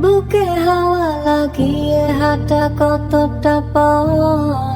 বুকে হাওয়া লাগিয়ে হাঁটা কতটা পথ?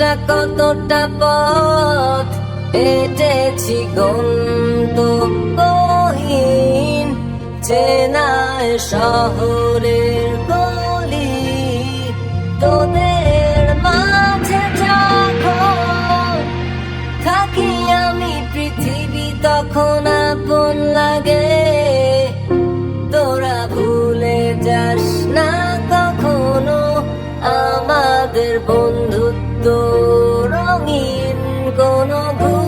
হাঁটা কতটা পথ হেঁটেছি গন্তব্যহীন চেনায় শহরের গলি, তোদের মাঝে যখন থাকি আমি পৃথিবী তখন কোনো